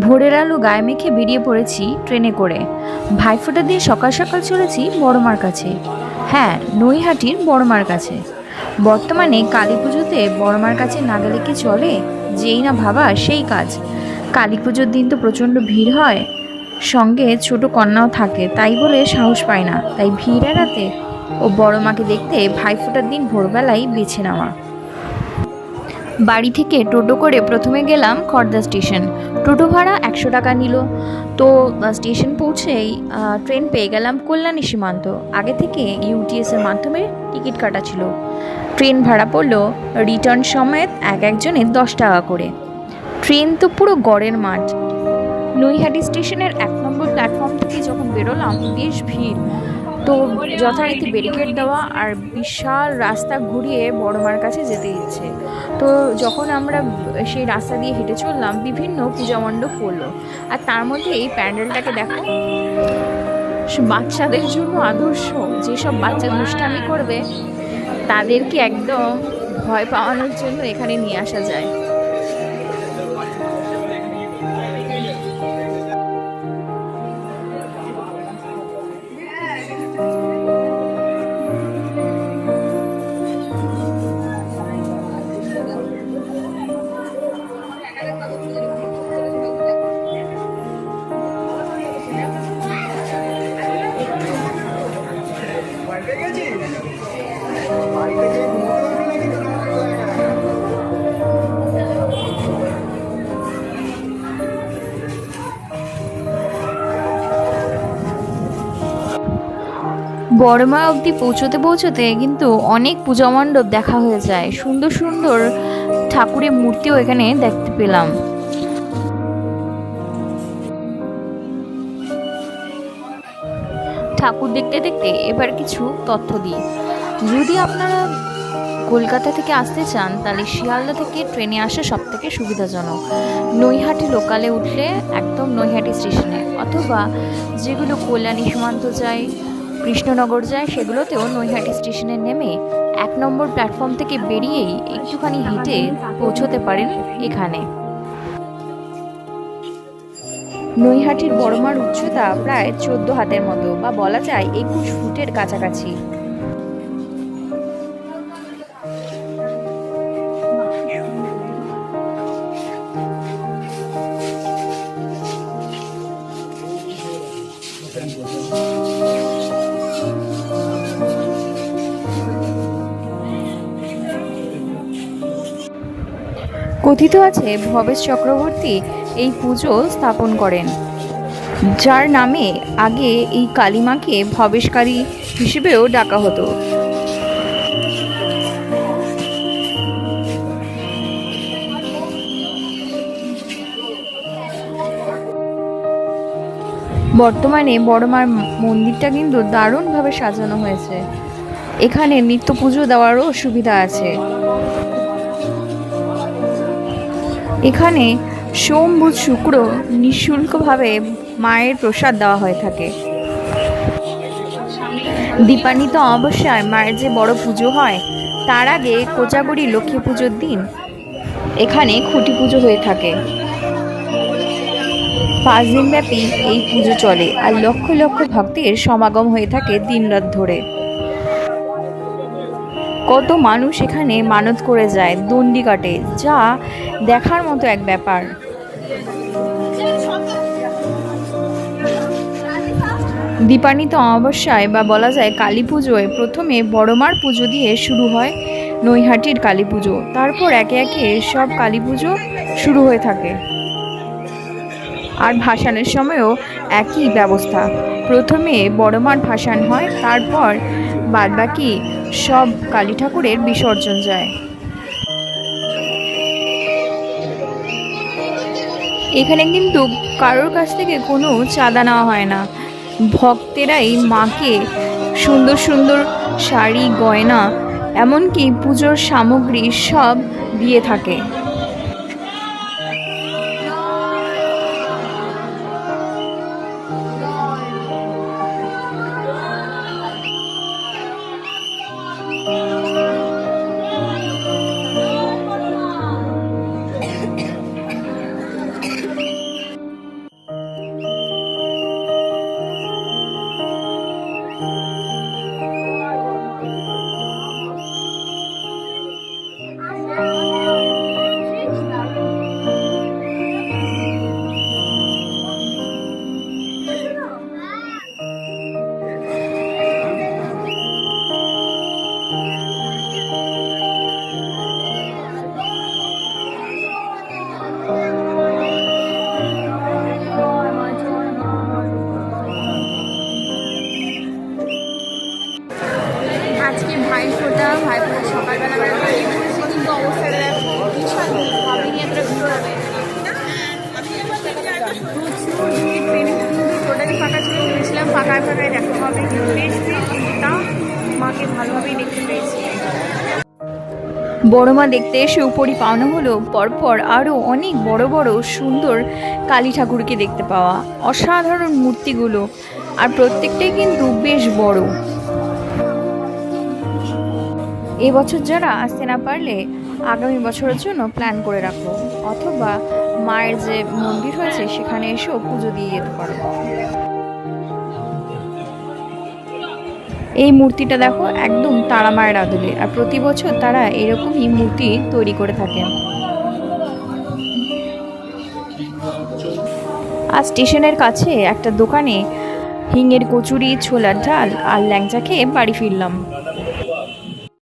ভোরের আলো গায়ে মেখে বেরিয়ে পড়েছি ট্রেনে করে। ভাইফোঁটা দিয়ে সকাল সকাল চলেছি বড়মার কাছে। হ্যাঁ নৈহাটির বড়মার কাছে। বর্তমানে কালী পুজোতে বড়মার কাছে না গেলে কি চলে? যেই না ভাবা, সেই কাজ। কালী পুজোর দিন তো প্রচণ্ড ভিড় হয়। সঙ্গে ছোট কন্যাও থাকে, তাই বলে সাহস পায় না। তাই ভিড় এড়াতে ও বড় মাকে দেখতে ভাইফোঁটার দিন ভোরবেলায় বেছে নেওয়া। বাড়ি থেকে টোটো করে প্রথমে গেলাম খড়দা স্টেশন। টোটো ভাড়া একশো টাকা নিল। তো স্টেশন পৌঁছেই ট্রেন পেয়ে গেলাম কল্যাণী সীমান্ত। আগে থেকে ইউটিএসের মাধ্যমে টিকিট কাটা ছিল। ট্রেন ভাড়া পড়ল রিটার্ন সমেত এক একজনের দশ টাকা করে। ট্রেন তো পুরো গড়ের মাঠ। নৈহাটি স্টেশনের এক নম্বর প্ল্যাটফর্ম থেকে যখন বেরোলাম, বেশ ভিড়। তো যথারীতি ব্যারিকেড দেওয়া আর বিশাল রাস্তা ঘুরিয়ে বড়মার কাছে যেতে ইচ্ছে। তো যখন আমরা সেই রাস্তা দিয়ে হেঁটে চললাম, বিভিন্ন পূজা মণ্ডপ পড়ল। আর তার মধ্যে এই প্যান্ডেলটাকে দেখো। বাচ্চাদের জন্য আদর্শ। যেসব বাচ্চা দুষ্টামি করবে, তাদেরকে একদম ভয় পাওয়ানোর জন্য এখানে নিয়ে আসা যায়। বড়মা অবধি পৌঁছতে পৌঁছতে কিন্তু অনেক পূজা মণ্ডপ দেখা হয়ে যায়। সুন্দর সুন্দর ঠাকুরের মূর্তিও এখানে দেখতে পেলাম। ঠাকুর দেখতে দেখতে এবার কিছু তথ্য দিই। যদি আপনারা কলকাতা থেকে আসতে চান, তাহলে শিয়ালদা থেকে ট্রেনে আসা সব থেকে সুবিধাজনক। নৈহাটি লোকালে উঠলে একদম নৈহাটি স্টেশনে, অথবা যেগুলো কল্যাণী সীমান্ত যায় কৃষ্ণনগর যায়, সেগুলোতেও নৈহাটি স্টেশনে নেমে এক নম্বর প্ল্যাটফর্ম থেকে বেরিয়েই একটুখানি হেঁটে পৌঁছতে পারেন এখানে। নৈহাটির বড়মার উচ্চতা প্রায় চোদ্দ হাতের মতো বা বলা যায় একুশ ফুটের কাছাকাছি। কথিত আছে, ভবেশ চক্রবর্তী এই পুজো স্থাপন করেন। যার নামে আগে এই কালীমাকে ভবেশকারী হিসেবেও ডাকা হতো। বর্তমানে বড়মার মন্দিরটা কিন্তু দারুণভাবে সাজানো হয়েছে। এখানে নিত্য পুজো দেওয়ারও সুবিধা আছে। এখানে সোম বুধ শুক্র নিঃশুল্কভাবে মায়ের প্রসাদ দেওয়া হয়ে থাকে। দীপান্বিত অমাবস্যায় মায়ের যে বড় পুজো হয়, তার আগে কোচাগড়ি লক্ষ্মী পুজোর দিন। এখানে খুঁটি পুজো হয়ে থাকে। পাঁচ দিনব্যাপী এই পুজো চলে আর লক্ষ লক্ষ ভক্তের সমাগম হয়ে থাকে দিনরাত ধরে। কত মানুষ এখানে মানত করে যায়, দণ্ডি কাটে, যা দেখার মতো এক ব্যাপার। দীপান্বিত অমাবস্যায় বা বলা যায় কালী পুজোয় প্রথমে বড়মার পুজো দিয়ে শুরু হয় নৈহাটির কালী পুজো। তারপর একে একে সব কালী পুজো শুরু হয়ে থাকে। আর ভাসানের সময়ও একই ব্যবস্থা। প্রথমে বড়মার ভাসান হয়, তারপর বাদবাকি সব কালী ঠাকুরের বিসর্জন যায়। এখানে কিন্তু কারোর কাছ থেকে কোনো চাঁদা নেওয়া হয় না। ভক্তেরাই মাকে সুন্দর সুন্দর শাড়ি, গয়না, এমনকি পুজোর সামগ্রী সব দিয়ে থাকে। ভাইফোঁটা ভাইফোঁটা টোটালি ফাঁকা ছিল ফাঁকায় ফাঁকায় দেখা হবে। কিন্তু বেশ মাকে ভালোভাবেই দেখতে পেয়েছি। বড়মা দেখতে এসে উপরই পাওনা হলো, পরপর আরও অনেক বড় বড় সুন্দর কালী ঠাকুরকে দেখতে পাওয়া। অসাধারণ মূর্তিগুলো, আর প্রত্যেকটাই কিন্তু বেশ বড়। এবছর যারা আসতে না পারলে আগামী বছরের জন্য প্ল্যান করে রাখো। অথবা মায়ের যে মন্দির হয়েছে, সেখানে এসেও পুজো দিয়ে যেতে পারো। এই মূর্তিটা দেখো, একদম তারা মায়ের আদলে। আর প্রতি বছর তারা এরকমই মূর্তি তৈরি করে থাকেন আর স্টেশনের কাছে একটা দোকানে হিঙের কচুরি, ছোলার ডাল আর ল্যাংচা খেয়ে বাড়ি ফিরলাম।